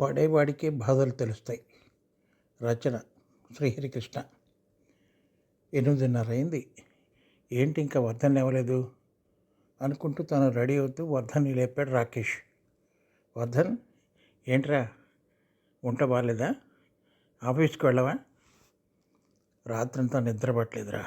పడేవాడికే బాధలు తెలుస్తాయి. రచన శ్రీహరికృష్ణ. ఎనిమిదిన్నర అయింది. ఏంటి ఇంకా వర్ధన్ లేవలేదు? అనుకుంటూ తను రెడీ అవుతూ వర్ధన్ని లేపాడు రాకేష్. వర్ధన్ ఏంట్రా? వంట బాగాలేదా ఆఫీస్కి వెళ్ళవా? రాత్రంతా నిద్రపట్టలేదురా.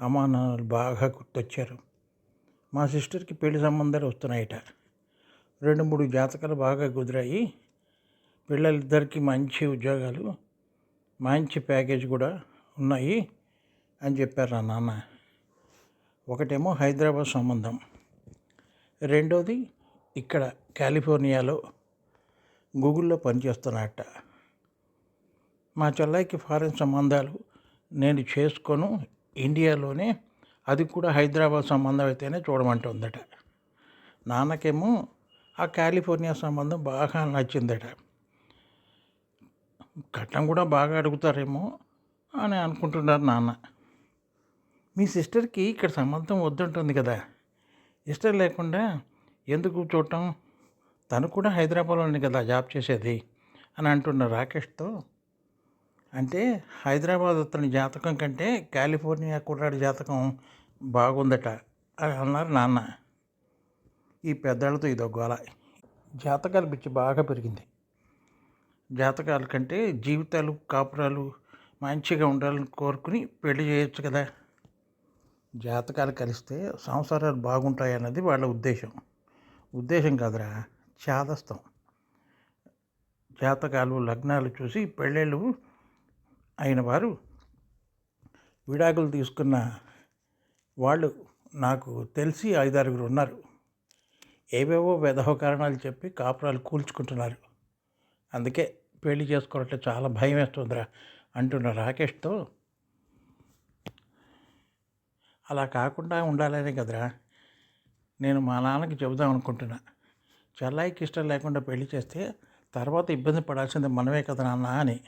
అమ్మా నాన్నలు బాగా గుర్తొచ్చారు. మా సిస్టర్కి పెళ్ళి సంబంధాలు వస్తున్నాయట. రెండు మూడు జాతకాలు బాగా కుదిరాయి పిల్లలిద్దరికీ మంచి ఉద్యోగాలు మంచి ప్యాకేజ్ కూడా ఉన్నాయి అని చెప్పారు నా నాన్న. ఒకటేమో హైదరాబాద్ సంబంధం. రెండోది ఇక్కడ కాలిఫోర్నియాలో గూగుల్లో పనిచేస్తున్నట్ట మా చెల్లాయికి ఫారెన్ సంబంధాలు నేను చేసుకొను ఇండియాలోనే అది కూడా హైదరాబాద్ సంబంధం అయితేనే చూడమంటుందట నాన్నకేమో ఆ కాలిఫోర్నియా సంబంధం బాగా నచ్చిందట. కట్నం కూడా బాగా అడుగుతారేమో అని అనుకుంటున్నారు నాన్న. మీ సిస్టర్కి ఇక్కడ సంబంధం వద్దుంటుంది కదా. ఇష్టం లేకుండా ఎందుకు చూడటం? తను కూడా హైదరాబాద్లో ఉంది కదా జాబ్ చేసేది అని అంటున్న రాకేష్తో అంటే హైదరాబాద్ అతని జాతకం కంటే కాలిఫోర్నియా కుర్రాడి జాతకం బాగుందట అని అన్నారు నాన్న. ఈ పెద్దాళ్ళతో ఇదో గోల. జాతకాల పిచ్చి బాగా పెరిగింది. జాతకాల కంటే జీవితాలు కాపురాలు మంచిగా ఉండాలని కోరుకుని పెళ్ళి చేయొచ్చు కదా. జాతకాలు కలిస్తే సంసారాలు బాగుంటాయి అన్నది వాళ్ళ ఉద్దేశం. ఉద్దేశం కాదురా చాదస్తం. జాతకాలు లగ్నాలు చూసి పెళ్ళిళ్ళు అయిన వారు విడాకులు తీసుకున్న వాళ్ళు నాకు తెలిసి ఐదారుగురు ఉన్నారు. ఏవేవో వెధవ కారణాలు చెప్పి కాపురాలు కూల్చుకుంటున్నారు. అందుకే పెళ్ళి చేసుకోవాలంటే చాలా భయం వేస్తుందిరా అంటున్న రాకేష్తో. అలా కాకుండా ఉండాలనే కదరా. నేను మా నాన్నకి చెబుదాం అనుకుంటున్నా. చెల్లాయికి ఇష్టం లేకుండా పెళ్ళి చేస్తే తర్వాత ఇబ్బంది పడాల్సింది మనమే కదా నాన్న అని.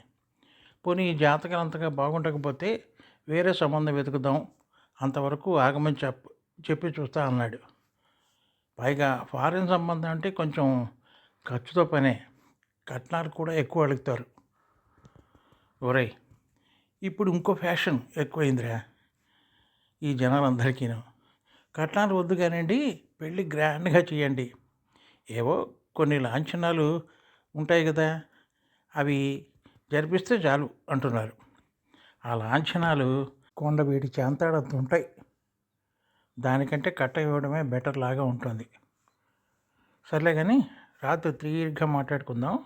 పోనీ ఈ జాతకాలు అంతగా బాగుండకపోతే వేరే సంబంధం వెతుకుదాం. అంతవరకు ఆగమని చెప్ చెప్పి చూస్తా అన్నాడు. పైగా ఫారిన్ సంబంధం అంటే కొంచెం ఖర్చుతో పనే. కట్నాలు కూడా ఎక్కువ అడుగుతారు. ఒరే ఇప్పుడు ఇంకో ఫ్యాషన్ ఎక్కువైందిరా. ఈ జనాలందరికీను. కట్నాలు వద్దు కానివ్వండి పెళ్ళి గ్రాండ్గా చేయండి. ఏవో కొన్ని లాంఛనాలు ఉంటాయి కదా. అవి జరిపిస్తే చాలు అంటున్నారు. ఆ లాంఛనాలు కొండవీటి చాంతాడంత ఉంటాయి. దానికంటే కట్ట ఇవ్వడమే బెటర్ లాగా ఉంటుంది. సర్లే కానీ రాత్రి తీరిగ్గా మాట్లాడుకుందాం.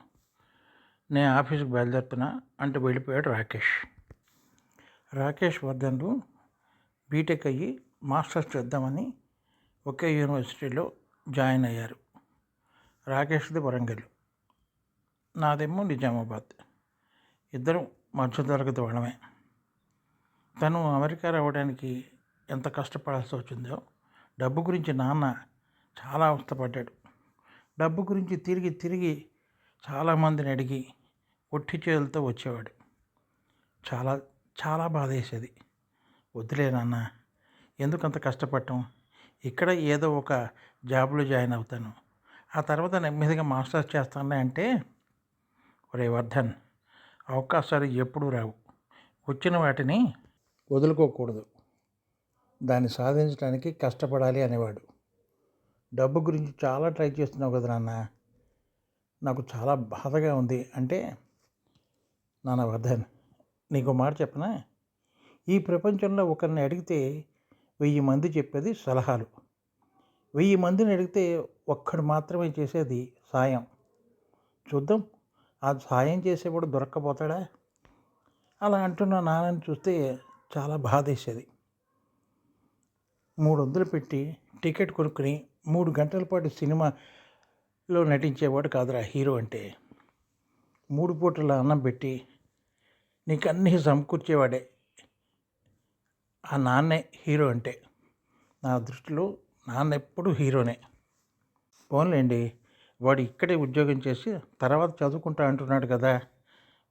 నేను ఆఫీస్కి బయలుదేరుతున్నా అంటే వెళ్ళిపోయాడు రాకేష్. రాకేష్ వర్ధన్లు బీటెక్ అయ్యి మాస్టర్స్ చేద్దామని ఒకే యూనివర్సిటీలో జాయిన్ అయ్యారు. రాకేష్ది వరంగల్. నాదేమో నిజామాబాద్. ఇద్దరం మధ్యతరగతి వాళ్ళమే. తను అమెరికా రావడానికి ఎంత కష్టపడాల్సి వచ్చిందో డబ్బు గురించి నాన్న చాలా అవస్థపడ్డాడు. డబ్బు గురించి తిరిగి తిరిగి చాలామందిని అడిగి ఒట్టి చేతులతో వచ్చేవాడు. చాలా చాలా బాధ వేసేది వద్దులే నాన్న ఎందుకు అంత కష్టపడటం ఇక్కడ ఏదో ఒక జాబ్లో జాయిన్ అవుతాను. ఆ తర్వాత నెమ్మదిగా మాస్టర్స్ చేస్తాను అంటే ఒరే వర్ధన్ అవకాశాలు ఎప్పుడూ రావు. వచ్చిన వాటిని వదులుకోకూడదు. దాన్ని సాధించడానికి కష్టపడాలి అనేవాడు. డబ్బు గురించి చాలా ట్రై చేస్తున్నావు కదా నాన్న. నాకు చాలా బాధగా ఉంది. అంటే నాన్న వర్ధన్ నీకు మాట చెప్పనా? ఈ ప్రపంచంలో ఒకరిని అడిగితే వెయ్యి మంది చెప్పేది సలహాలు. వెయ్యి మందిని అడిగితే ఒక్కడు మాత్రమే చేసేది సాయం. చూద్దాం ఆ సాయం చేసేవాడు దొరక్కపోతాడా? అలా అంటున్న నాన్నని చూస్తే చాలా బాధేసేది. మూడు వందలు పెట్టి టికెట్ కొనుక్కుని మూడు గంటల పాటు సినిమాలో నటించేవాడు కాదురా హీరో అంటే. మూడు పూటల అన్నం పెట్టి నీకు అన్నీ సమకూర్చేవాడే. ఆ నాన్నే హీరో అంటే. నా దృష్టిలో నాన్న ఎప్పుడు హీరోనే. పోన్లేండి వాడు ఇక్కడే ఉద్యోగం చేసి తర్వాత చదువుకుంటా అంటున్నాడు కదా.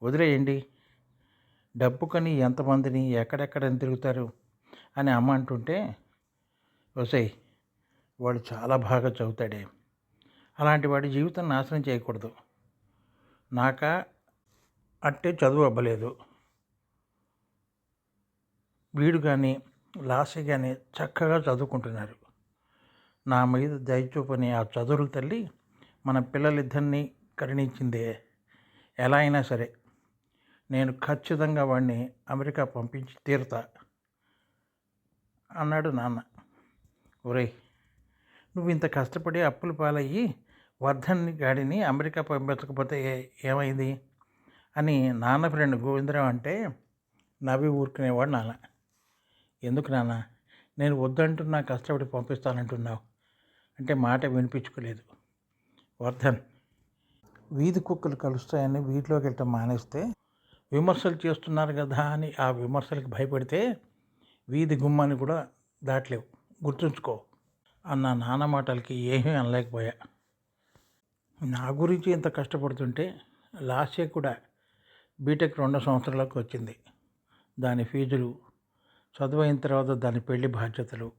వదిలేయండి డబ్బు కని ఎంతమందిని ఎక్కడెక్కడని తిరుగుతారు అని అమ్మ అంటుంటే వసై వాడు చాలా బాగా చదువుతాడే. అలాంటి వాడి జీవితం నాశనం చేయకూడదు. నాక అట్టే చదువు అవ్వలేదు వీడు కానీ లాసి కానీ చక్కగా చదువుకుంటున్నారు. నా మీద దయచూపని ఆ చదువుల తల్లి మన పిల్లలిద్దరినీ కరుణించిందే. ఎలా అయినా సరే నేను ఖచ్చితంగా వాడిని అమెరికా పంపించి తీరుతా అన్నాడు నాన్న. ఒరేయ్ నువ్వు ఇంత కష్టపడి అప్పులు పాలయ్యి వర్ధన్ని గాడిని అమెరికా పంపించకపోతే ఏమైంది? అని నాన్న ఫ్రెండ్ గోవిందరావు అంటే నవ్వి ఊరుకునేవాడు నాన్న. ఎందుకు నాన్న? నేను వద్దంటున్నా కష్టపడి పంపిస్తానంటున్నావు. అంటే మాట వినిపించుకోలేదు. వర్ధన్ వీధి కుక్కలు కలుస్తాయని వీటిలోకి వెళ్ళటం మానేస్తే విమర్శలు చేస్తున్నారు కదా అని ఆ విమర్శలకు భయపడితే వీధి గుమ్మాన్ని కూడా దాటలేవు. గుర్తుంచుకో అన్న నాన్న మాటలకి ఏమీ అనలేకపోయా. నా గురించి ఇంత కష్టపడుతుంటే లాస్ట్ ఇయర్ కూడా బీటెక్ రెండో సంవత్సరాలకు వచ్చింది. దాని ఫీజులు చదువు అయిన తర్వాత దాని పెళ్ళి బాధ్యతలు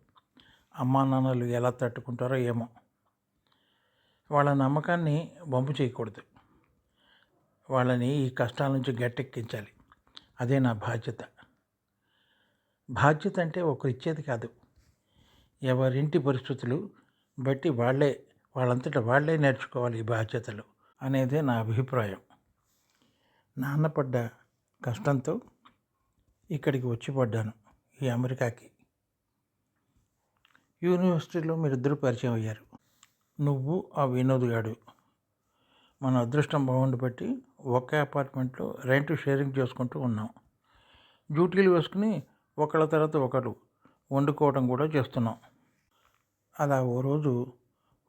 అమ్మా నాన్నలు ఎలా తట్టుకుంటారో ఏమో. వాళ్ళ నమ్మకాన్ని వంపు చేయకూడదు. వాళ్ళని ఈ కష్టాల నుంచి గట్టెక్కించాలి. అదే నా బాధ్యత. బాధ్యత అంటే ఒకరు ఇచ్చేది కాదు. ఎవరింటి పరిస్థితులు బట్టి వాళ్ళే వాళ్ళంతటా వాళ్ళే నేర్చుకోవాలి ఈ బాధ్యతలు అనేదే నా అభిప్రాయం. నాన్నపడ్డ కష్టంతో ఇక్కడికి వచ్చి పడ్డాను ఈ అమెరికాకి. యూనివర్సిటీలో మీరిద్దరూ పరిచయం అయ్యారు. నువ్వు ఆ వినోద్ గాడు మన అదృష్టం బాగుండి బట్టి ఒకే అపార్ట్మెంట్లో రెంట్ షేరింగ్ చేసుకుంటూ ఉన్నాం. డ్యూటీలు వేసుకుని ఒకళ్ళ తర్వాత ఒకరు వండుకోవడం కూడా చేస్తున్నాం. అలా ఓ రోజు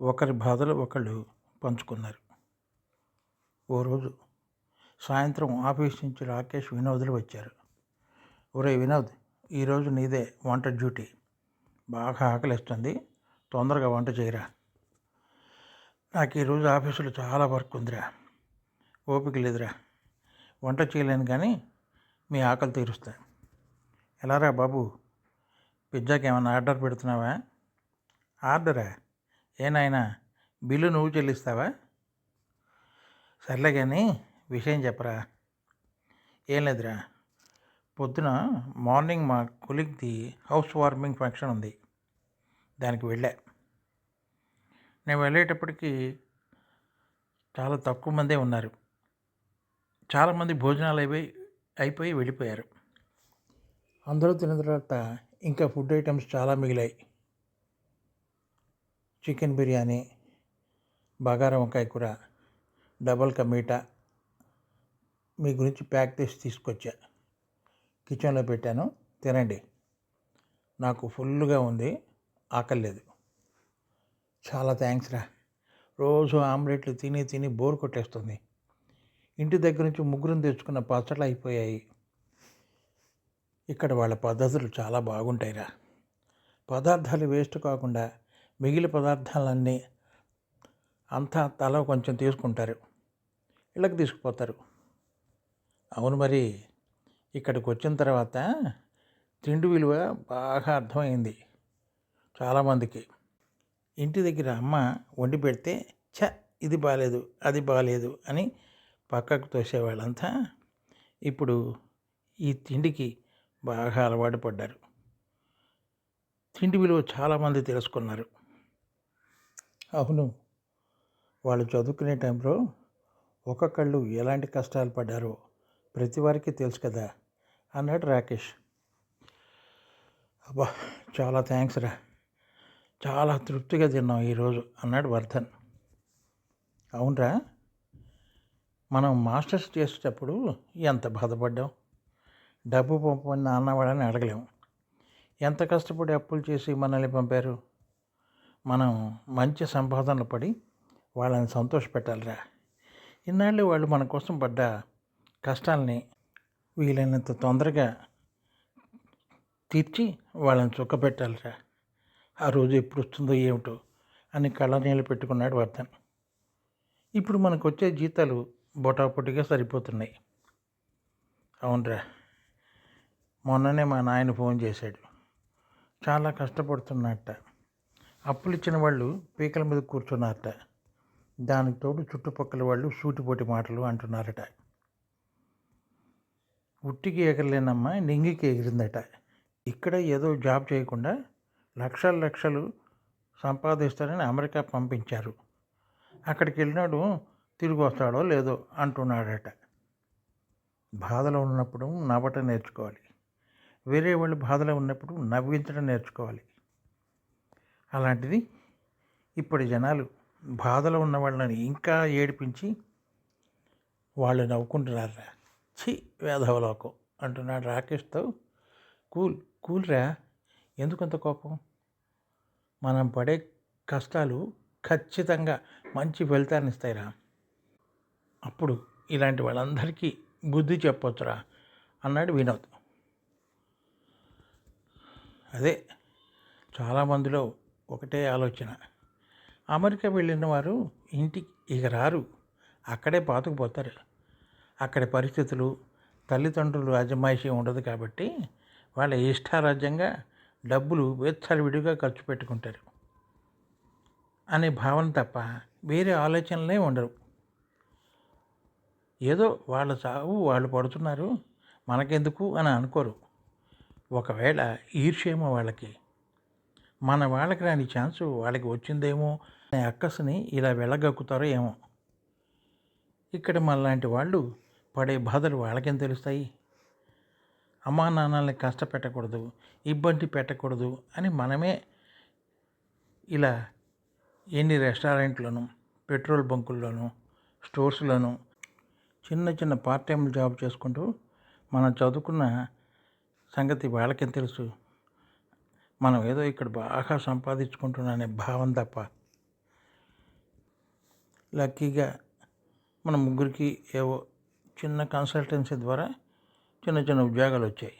ఒకరి బాధలు ఒకళ్ళు పంచుకున్నారు. ఓ రోజు సాయంత్రం ఆఫీస్ నుంచి రాకేష్ వినోదులు వచ్చారు. ఒరే వినోద్ ఈరోజు నీదే వంట డ్యూటీ. బాగా ఆకలిస్తుంది. తొందరగా వంట చేయరా. నాకు ఈరోజు ఆఫీసులో చాలా వర్క్ ఉందిరా. ఓపిక లేదురా. వంట చేయలేను కానీ మీ ఆకలి తీరుస్తా. ఎలారా బాబు? పిజ్జాకి ఏమైనా ఆర్డర్ పెడుతున్నావా? ఆర్డరా? ఏనాయనా బిల్లు నువ్వు చెల్లిస్తావా? సర్లే కానీ విషయం చెప్పరా. ఏం లేదురా. పొద్దున మార్నింగ్ మా కొలిగ్ది హౌస్ వార్మింగ్ ఫంక్షన్ ఉంది. దానికి వెళ్ళా. నేను వెళ్ళేటప్పటికి చాలా తక్కువ మందే ఉన్నారు. చాలామంది భోజనాలు అయిపోయి అయిపోయి వెళ్ళిపోయారు. అందరూ తిన్న తర్వాత ఇంకా ఫుడ్ ఐటమ్స్ చాలా మిగిలాయి. చికెన్ బిర్యానీ బగారా వంకాయ కూర డబల్ కమీటా మీ గురించి ప్యాక్ చేసి తీసుకొచ్చా. కిచెన్లో పెట్టాను. తినండి. నాకు ఫుల్గా ఉంది. ఆకలి లేదు. చాలా థ్యాంక్స్ రా. రోజు ఆమ్లెట్లు తిని తిని బోర్ కొట్టేస్తుంది. ఇంటి దగ్గర నుంచి ముగ్గురం తెచ్చుకున్న పచ్చళ్ళు అయిపోయాయి. ఇక్కడ వాళ్ళ పద్ధతులు చాలా బాగుంటాయిరా. పదార్థాలు వేస్ట్ కాకుండా మిగిలిన పదార్థాలన్నీ అంతా తల కొంచెం తీసుకుంటారు. ఇళ్ళకి తీసుకుపోతారు. అవును మరి ఇక్కడికి వచ్చిన తర్వాత తిండి విలువ బాగా అర్థమైంది చాలామందికి. ఇంటి దగ్గర అమ్మ వండి పెడితే ఛ ఇది బాగాలేదు అది బాగాలేదు అని పక్కకు తోసేవాళ్ళంతా ఇప్పుడు ఈ తిండికి బాగా అలవాటు పడ్డారు. తిండి విలువ చాలామంది తెలుసుకున్నారు. అవును. వాళ్ళు చదువుకునే టైంలో ఒక్కొక్కళ్ళు ఎలాంటి కష్టాలు పడ్డారో ప్రతి వారికి తెలుసు కదా అన్నాడు రాకేష్. అబ్బా చాలా థ్యాంక్స్ రా. చాలా తృప్తిగా తిన్నాం ఈరోజు అన్నాడు వర్ధన్. అవునరా మనం మాస్టర్స్ చేసేటప్పుడు ఎంత బాధపడ్డాం? డబ్బు పంపమని నాన్న వాళ్ళని అడగలేము ఎంత కష్టపడి అప్పులు చేసి మనల్ని పంపారు? మనం మంచి సంపాదనలు పడి వాళ్ళని సంతోషపెట్టాలిరా. ఇన్నాళ్ళు వాళ్ళు మన కోసం పడ్డ కష్టాలని వీలైనంత తొందరగా తీర్చి వాళ్ళని చుక్కపెట్టాలిరా ఆ రోజు ఎప్పుడు వస్తుందో ఏమిటో అని కళ్ళనీళ్ళు పెట్టుకున్నాడు వర్ధన్. ఇప్పుడు మనకు వచ్చే జీతాలు బొటాపొటిగా సరిపోతున్నాయి. అవునరా. మొన్ననే మా నాయన ఫోన్ చేశాడు. చాలా కష్టపడుతున్నట్ట అప్పులు ఇచ్చిన వాళ్ళు పీకల మీద కూర్చున్నారట. దానికి తోడు చుట్టుపక్కల వాళ్ళు సూటిపోటి మాటలు అంటున్నారట. ఉట్టికి ఎగరలేనమ్మా నింగికి ఎగిరిందట. ఇక్కడ ఏదో జాబ్ చేయకుండా లక్షల లక్షలు సంపాదిస్తారని అమెరికా పంపించారు. అక్కడికి వెళ్ళినాడు తిరిగి వస్తాడో లేదో అంటున్నాడట. బాధలో ఉన్నప్పుడు నవ్వటం నేర్చుకోవాలి. వేరే వాళ్ళు బాధలో ఉన్నప్పుడు నవ్వించడం నేర్చుకోవాలి. అలాంటిది ఇప్పటి జనాలు బాధలో ఉన్న వాళ్ళని ఇంకా ఏడిపించి వాళ్ళు నవ్వుకుంటున్నారా ఛీ వేధవలోకం అంటున్నాడు రాకేష్తో. కూల్ కూల్రా. ఎందుకంత కోపం? మనం పడే కష్టాలు ఖచ్చితంగా మంచి ఫలితాన్ని ఇస్తాయిరా. అప్పుడు ఇలాంటి వాళ్ళందరికీ బుద్ధి చెప్పొచ్చురా అన్నాడు వినోద్. అదే చాలామందిలో ఒకటే ఆలోచన. అమెరికా వెళ్ళిన వారు ఇంటికి ఇక రారు. అక్కడే పాతుకుపోతారు. అక్కడి పరిస్థితులు తల్లిదండ్రులు అజమాయిషీ ఉండదు కాబట్టి వాళ్ళ ఇష్టారాజ్యంగా డబ్బులు విడిగా ఖర్చు పెట్టుకుంటారు. అనే భావన తప్ప వేరే ఆలోచనలే ఉండరు. ఏదో వాళ్ళ చావు వాళ్ళు పడుతున్నారు మనకెందుకు అని అనుకోరు. ఒకవేళ ఈర్ష్యేమో వాళ్ళకి. మన వాళ్ళకి రాని ఛాన్సు వాళ్ళకి వచ్చిందేమో అనే అక్కసుని ఇలా వెళ్ళగక్కుతారో ఏమో. ఇక్కడ మనలాంటి వాళ్ళు పడే బాధలు వాళ్ళకేం తెలుస్తాయి? అమ్మా నాన్నల్ని కష్టపెట్టకూడదు ఇబ్బంది పెట్టకూడదు అని మనమే ఇలా ఎన్ని రెస్టారెంట్లోనూ పెట్రోల్ బంకుల్లోనూ స్టోర్స్లోనూ చిన్న చిన్న పార్ట్ టైం జాబ్ చేసుకుంటూ మనం చదువుకున్న సంగతి వాళ్ళకేం తెలుసు? మనం ఏదో ఇక్కడ బాగా సంపాదించుకుంటున్నానే భావం తప్ప. లక్కీగా మన ముగ్గురికి ఏవో చిన్న కన్సల్టెన్సీ ద్వారా చిన్న చిన్న ఉద్యోగాలు వచ్చాయి.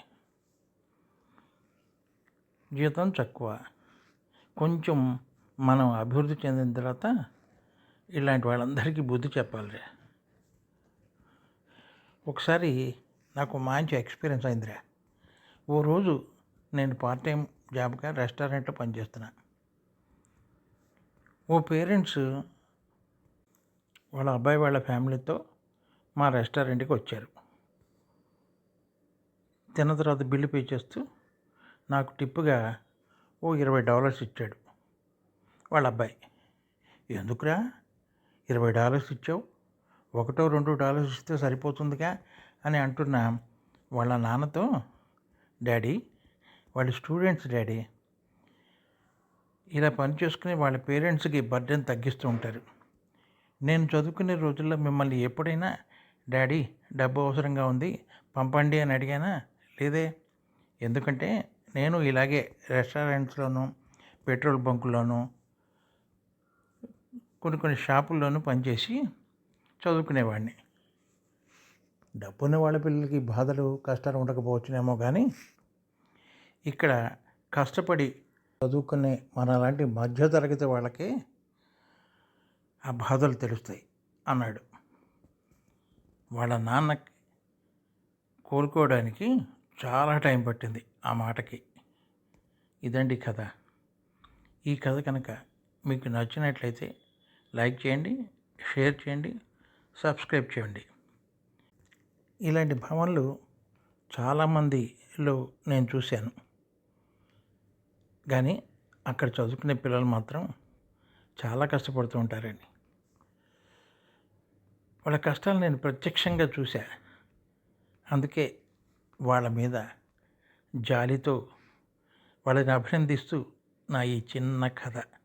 జీతం తక్కువ. కొంచెం మనం అభివృద్ధి చెందిన తర్వాత ఇలాంటి వాళ్ళందరికీ బుద్ధి చెప్పాలిరా. ఒకసారి నాకు మంచి ఎక్స్పీరియన్స్ అయిందిరా. ఓ రోజు నేను పార్ట్ టైం జాబ్గా రెస్టారెంట్లో పనిచేస్తున్నా. ఓ పేరెంట్స్ వాళ్ళ అబ్బాయి వాళ్ళ ఫ్యామిలీతో మా రెస్టారెంట్కి వచ్చారు. తిన్న తర్వాత బిల్లు పే చేస్తూ నాకు టిప్పుగా ఓ ఇరవై డాలర్స్ ఇచ్చాడు వాళ్ళ అబ్బాయి. ఎందుకురా? ఇరవై డాలర్స్ ఇచ్చావు? ఒకటో రెండు డాలర్స్ ఇస్తే సరిపోతుందిగా అని అంటున్న వాళ్ళ నాన్నతో డాడీ వాళ్ళ స్టూడెంట్స్ డాడీ ఇలా పని చేసుకుని వాళ్ళ పేరెంట్స్కి బర్డెన్ తగ్గిస్తూ ఉంటారు. నేను చదువుకునే రోజుల్లో మిమ్మల్ని ఎప్పుడైనా డాడీ డబ్బు అవసరంగా ఉంది పంపండి అని అడిగానా? లేదే. ఎందుకంటే నేను ఇలాగే రెస్టారెంట్స్లోనూ పెట్రోల్ బంకుల్లోనూ కొన్ని కొన్ని షాపుల్లోనూ పనిచేసి చదువుకునేవాడిని. డబ్బున్న వాళ్ళ పిల్లలకి బాధలు కష్టాలు ఉండకపోవచ్చునేమో కానీ ఇక్కడ కష్టపడి చదువుకునే మన లాంటి మధ్యతరగతి వాళ్ళకి ఆ బాధలు తెలుస్తాయి అన్నాడు. వాళ్ళ నాన్నకి కోలుకోవడానికి చాలా టైం పట్టింది ఆ మాటకి. ఇదండి కథ. ఈ కథ కనుక మీకు నచ్చినట్లయితే లైక్ చేయండి షేర్ చేయండి సబ్స్క్రైబ్ చేయండి. ఇలాంటి భావనలు చాలామందిలో నేను చూశాను. కానీ అక్కడ చదువుకునే పిల్లలు మాత్రం చాలా కష్టపడుతూ ఉంటారండి. వాళ్ళ కష్టాలు నేను ప్రత్యక్షంగా చూశా. అందుకే వాళ్ళ మీద జాలితో వాళ్ళని అభినందిస్తూ నా ఈ చిన్న కథ.